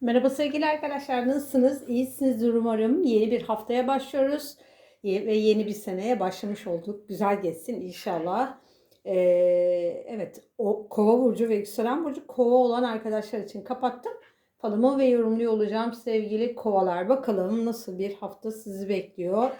Merhaba sevgili arkadaşlar, nasılsınız? İyisinizdir umarım. Yeni bir haftaya başlıyoruz ve yeni bir seneye başlamış olduk. Güzel geçsin inşallah. Ee, evet, o Kova burcu ve yükselen burcu Kova olan arkadaşlar için kapattım. Falımı ve yorumluyor olacağım sevgili Kovalar. Bakalım nasıl bir hafta sizi bekliyor.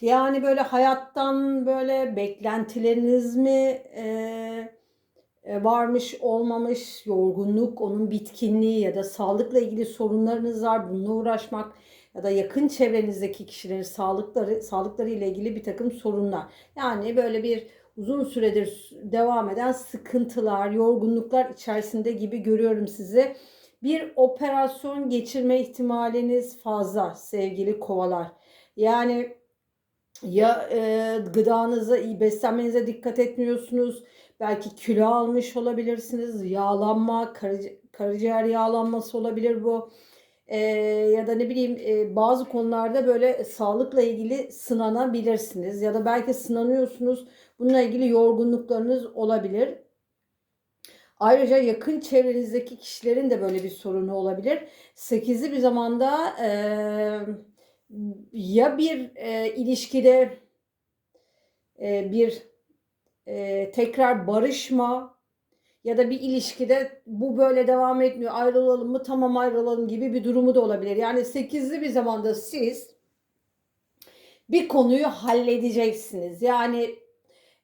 Yani böyle hayattan böyle beklentileriniz mi e, varmış olmamış, yorgunluk, onun bitkinliği ya da sağlıkla ilgili sorunlarınız var. Bununla uğraşmak ya da yakın çevrenizdeki kişilerin sağlıkları sağlıkları ile ilgili bir takım sorunlar. Yani böyle bir uzun süredir devam eden sıkıntılar, yorgunluklar içerisinde gibi görüyorum sizi. Bir operasyon geçirme ihtimaliniz fazla sevgili kovalar. Yani ya e, gıdanıza, iyi beslenmenize dikkat etmiyorsunuz. Belki kilo almış olabilirsiniz. Yağlanma, karaci- karaciğer yağlanması olabilir bu. E, ya da ne bileyim e, bazı konularda böyle sağlıkla ilgili sınanabilirsiniz. Ya da belki sınanıyorsunuz. Bununla ilgili yorgunluklarınız olabilir. Ayrıca yakın çevrenizdeki kişilerin de böyle bir sorunu olabilir. Sekizli bir zamanda e, ya bir e, ilişkide e, bir e, tekrar barışma ya da bir ilişkide bu böyle devam etmiyor ayrılalım mı tamam ayrılalım gibi bir durumu da olabilir. Yani sekizli bir zamanda siz bir konuyu halledeceksiniz. Yani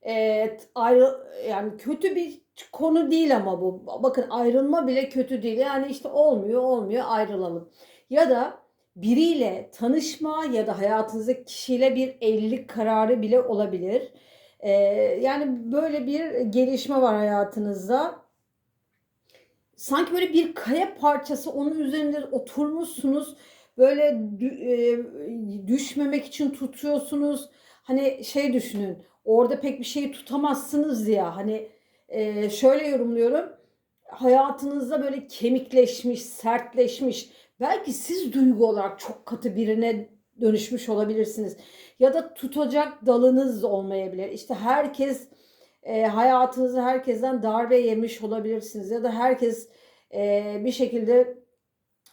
e, ayrı yani kötü bir konu değil ama bu. Bakın ayrılma bile kötü değil. Yani işte olmuyor olmuyor ayrılalım. Ya da biriyle tanışma ya da hayatınızdaki kişiyle bir evlilik kararı bile olabilir. Ee, yani böyle bir gelişme var hayatınızda. Sanki böyle bir kaya parçası onun üzerinde oturmuşsunuz. Böyle e, düşmemek için tutuyorsunuz. Hani şey düşünün. Orada pek bir şeyi tutamazsınız ya. Hani e, şöyle yorumluyorum. Hayatınızda böyle kemikleşmiş, sertleşmiş Belki siz duygu olarak çok katı birine dönüşmüş olabilirsiniz. Ya da tutacak dalınız olmayabilir. İşte herkes e, hayatınızda herkesten darbe yemiş olabilirsiniz. Ya da herkes e, bir şekilde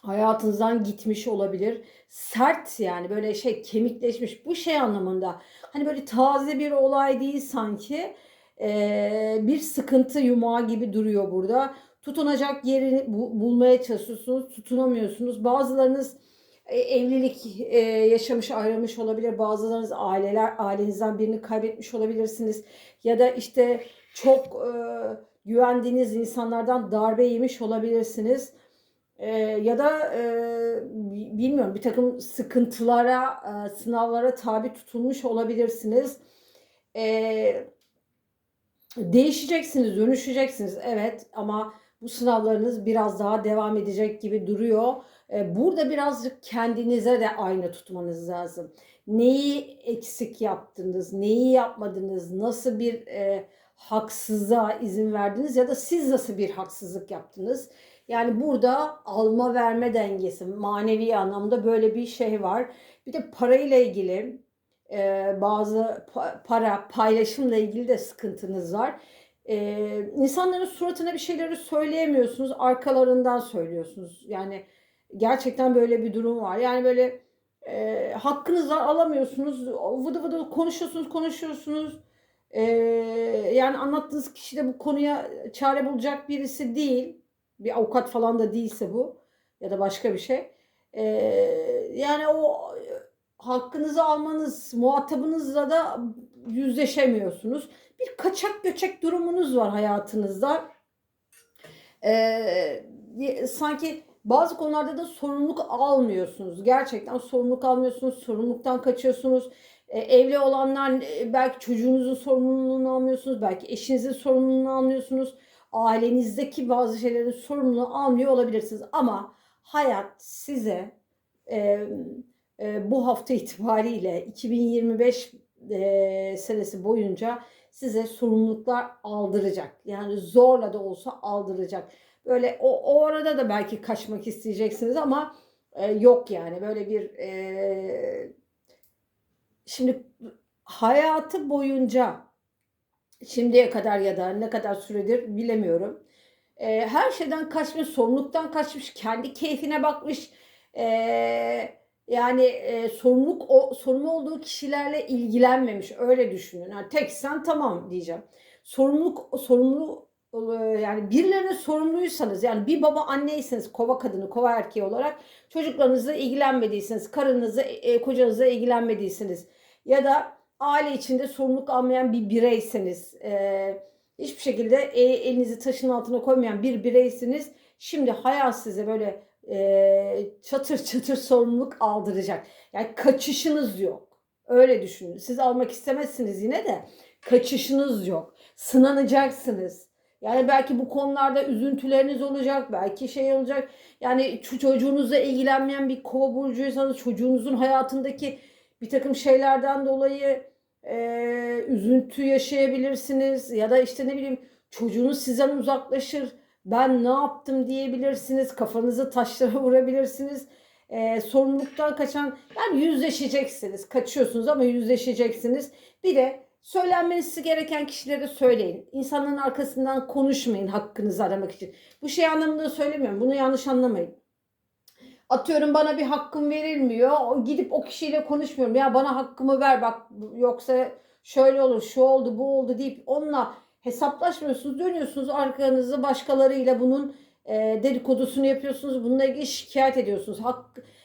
hayatınızdan gitmiş olabilir. Sert yani böyle şey kemikleşmiş bu şey anlamında. Hani böyle taze bir olay değil sanki. E, bir sıkıntı yumağı gibi duruyor burada tutunacak yerini bulmaya çalışıyorsunuz, tutunamıyorsunuz. Bazılarınız e, evlilik e, yaşamış, ayrılmış olabilir. Bazılarınız aileler, ailenizden birini kaybetmiş olabilirsiniz. Ya da işte çok e, güvendiğiniz insanlardan darbe yemiş olabilirsiniz. ya da bilmiyorum bir takım sıkıntılara, sınavlara tabi tutulmuş olabilirsiniz. değişeceksiniz, dönüşeceksiniz evet ama bu sınavlarınız biraz daha devam edecek gibi duruyor. Ee, burada birazcık kendinize de aynı tutmanız lazım. Neyi eksik yaptınız, neyi yapmadınız, nasıl bir e, haksızlığa izin verdiniz ya da siz nasıl bir haksızlık yaptınız? Yani burada alma verme dengesi, manevi anlamda böyle bir şey var. Bir de parayla ilgili e, bazı pa para paylaşımla ilgili de sıkıntınız var. Ee, insanların suratına bir şeyleri söyleyemiyorsunuz. Arkalarından söylüyorsunuz. Yani gerçekten böyle bir durum var. Yani böyle e, hakkınızı alamıyorsunuz. Vıdı vıdı konuşuyorsunuz, konuşuyorsunuz. E, yani anlattığınız kişi de bu konuya çare bulacak birisi değil. Bir avukat falan da değilse bu. Ya da başka bir şey. E, yani o hakkınızı almanız, muhatabınızla da yüzleşemiyorsunuz. Bir kaçak göçek durumunuz var hayatınızda. Ee, sanki bazı konularda da sorumluluk almıyorsunuz. Gerçekten sorumluluk almıyorsunuz, sorumluluktan kaçıyorsunuz. Ee, evli olanlar e, belki çocuğunuzun sorumluluğunu almıyorsunuz, belki eşinizin sorumluluğunu almıyorsunuz. Ailenizdeki bazı şeylerin sorumluluğunu almıyor olabilirsiniz. Ama hayat size e, e, bu hafta itibariyle 2025 e, senesi boyunca size sorumluluklar aldıracak. Yani zorla da olsa aldıracak. Böyle o, o arada da belki kaçmak isteyeceksiniz ama e, yok yani böyle bir e, şimdi hayatı boyunca şimdiye kadar ya da ne kadar süredir bilemiyorum. Ee, her şeyden kaçmış, sorumluluktan kaçmış, kendi keyfine bakmış. Ee, yani e, sorumluluk o sorumlu olduğu kişilerle ilgilenmemiş. Öyle düşünün. Yani tek sen tamam diyeceğim. Sorumluluk sorumlu e, yani birilerine sorumluysanız yani bir baba anneyseniz kova kadını kova erkeği olarak çocuklarınızla ilgilenmediyseniz karınızla e, kocanızla ilgilenmediyseniz ya da aile içinde sorumluluk almayan bir bireyseniz e, hiçbir şekilde e, elinizi taşın altına koymayan bir bireysiniz şimdi hayat size böyle e, çatır çatır sorumluluk aldıracak. Yani kaçışınız yok. Öyle düşünün. Siz almak istemezsiniz yine de kaçışınız yok. Sınanacaksınız. Yani belki bu konularda üzüntüleriniz olacak, belki şey olacak. Yani çocuğunuzla ilgilenmeyen bir kova burcuysanız çocuğunuzun hayatındaki bir takım şeylerden dolayı e, üzüntü yaşayabilirsiniz. Ya da işte ne bileyim çocuğunuz sizden uzaklaşır. Ben ne yaptım diyebilirsiniz. Kafanızı taşlara vurabilirsiniz. E, sorumluluktan kaçan yani yüzleşeceksiniz. Kaçıyorsunuz ama yüzleşeceksiniz. Bir de söylenmesi gereken kişilere söyleyin. İnsanların arkasından konuşmayın hakkınızı aramak için. Bu şey anlamında söylemiyorum. Bunu yanlış anlamayın. Atıyorum bana bir hakkım verilmiyor. Gidip o kişiyle konuşmuyorum. Ya bana hakkımı ver bak yoksa şöyle olur, şu oldu, bu oldu deyip onunla hesaplaşmıyorsunuz. Dönüyorsunuz arkanızı başkalarıyla bunun e, dedikodusunu yapıyorsunuz. Bununla ilgili şikayet ediyorsunuz. Hak,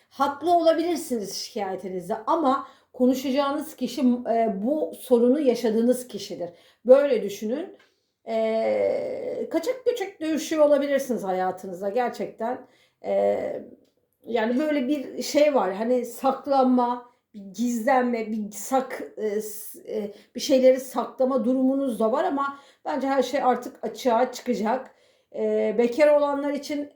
haklı olabilirsiniz şikayetinizde ama konuşacağınız kişi e, bu sorunu yaşadığınız kişidir. Böyle düşünün. E, kaçak göçek dövüşüyor olabilirsiniz hayatınızda gerçekten. E, yani böyle bir şey var. Hani saklanma, bir gizlenme, bir sak e, e, bir şeyleri saklama durumunuz da var ama bence her şey artık açığa çıkacak. E, bekar olanlar için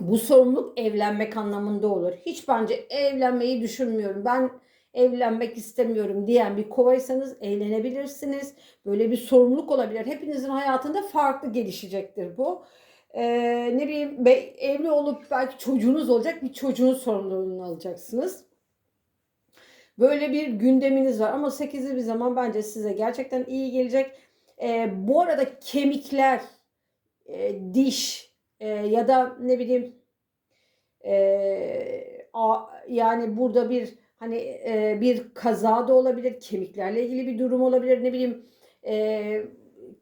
bu sorumluluk evlenmek anlamında olur. Hiç bence evlenmeyi düşünmüyorum. Ben evlenmek istemiyorum diyen bir kovaysanız eğlenebilirsiniz. Böyle bir sorumluluk olabilir. Hepinizin hayatında farklı gelişecektir bu. Ee, ne bileyim evli olup belki çocuğunuz olacak bir çocuğun sorumluluğunu alacaksınız. Böyle bir gündeminiz var ama 8'li bir zaman bence size gerçekten iyi gelecek. Ee, bu arada kemikler, e, diş e, ya da ne bileyim e, a, yani burada bir hani e, bir kaza da olabilir, kemiklerle ilgili bir durum olabilir, ne bileyim e,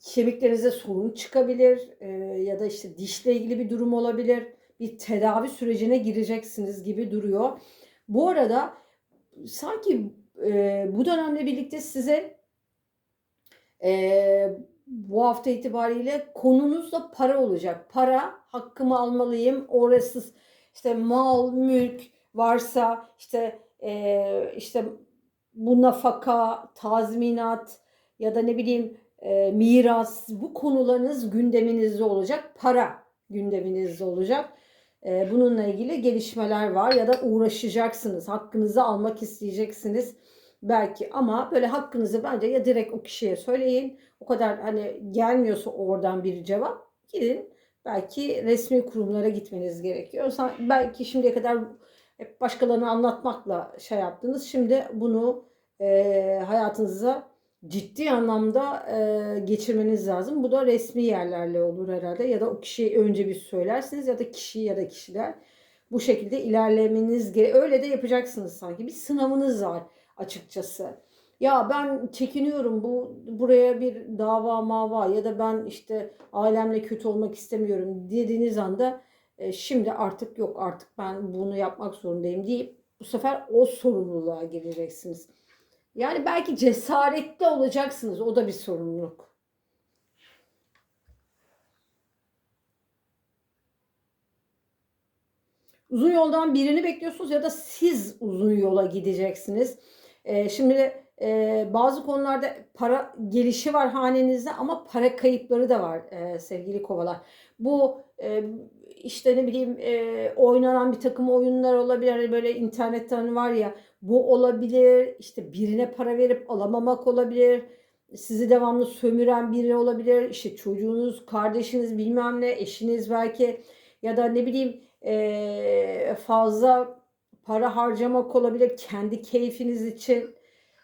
kemiklerinize sorun çıkabilir e, ya da işte dişle ilgili bir durum olabilir. Bir tedavi sürecine gireceksiniz gibi duruyor. Bu arada sanki e, bu dönemle birlikte size e, bu hafta itibariyle konunuz da para olacak. Para hakkımı almalıyım. Orası işte mal, mülk varsa işte e, işte bu nafaka, tazminat ya da ne bileyim e, miras bu konularınız gündeminizde olacak. Para gündeminizde olacak. E, bununla ilgili gelişmeler var ya da uğraşacaksınız. Hakkınızı almak isteyeceksiniz belki ama böyle hakkınızı bence ya direkt o kişiye söyleyin. O kadar hani gelmiyorsa oradan bir cevap gidin. Belki resmi kurumlara gitmeniz gerekiyor. Belki şimdiye kadar hep başkalarına anlatmakla şey yaptınız. Şimdi bunu e, hayatınıza ciddi anlamda e, geçirmeniz lazım. Bu da resmi yerlerle olur herhalde ya da o kişiyi önce bir söylersiniz ya da kişi ya da kişiler bu şekilde ilerlemeniz gerekiyor. Öyle de yapacaksınız sanki. Bir sınavınız var açıkçası. Ya ben çekiniyorum bu buraya bir dava mava ya da ben işte ailemle kötü olmak istemiyorum dediğiniz anda e, şimdi artık yok artık ben bunu yapmak zorundayım deyip bu sefer o sorumluluğa gireceksiniz. Yani belki cesaretli olacaksınız. O da bir sorumluluk. Uzun yoldan birini bekliyorsunuz ya da siz uzun yola gideceksiniz. Ee, şimdi e, bazı konularda para gelişi var hanenizde ama para kayıpları da var e, sevgili kovalar. Bu e, işte ne bileyim e, oynanan bir takım oyunlar olabilir. Hani böyle internetten var ya bu olabilir. İşte birine para verip alamamak olabilir. Sizi devamlı sömüren biri olabilir. İşte çocuğunuz, kardeşiniz bilmem ne, eşiniz belki ya da ne bileyim e, fazla para harcamak olabilir kendi keyfiniz için.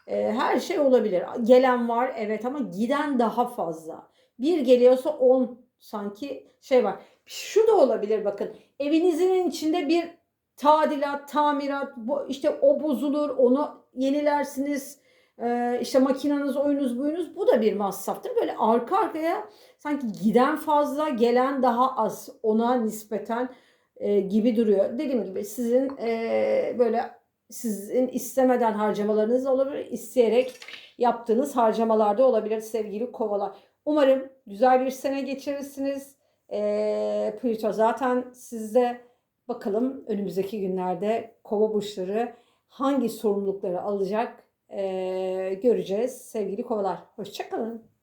E, her şey olabilir. Gelen var evet ama giden daha fazla. Bir geliyorsa on sanki şey var. Şu da olabilir bakın. Evinizin içinde bir tadilat, tamirat, işte o bozulur, onu yenilersiniz. Ee, işte makineniz, oyunuz, buyunuz bu da bir masraftır. Böyle arka arkaya sanki giden fazla, gelen daha az ona nispeten e, gibi duruyor. Dediğim gibi sizin e, böyle sizin istemeden harcamalarınız olabilir, isteyerek yaptığınız harcamalarda olabilir sevgili kovalar. Umarım güzel bir sene geçirirsiniz. E, Plüto zaten sizde bakalım önümüzdeki günlerde kova burçları hangi sorumlulukları alacak e, göreceğiz sevgili kovalar. Hoşçakalın.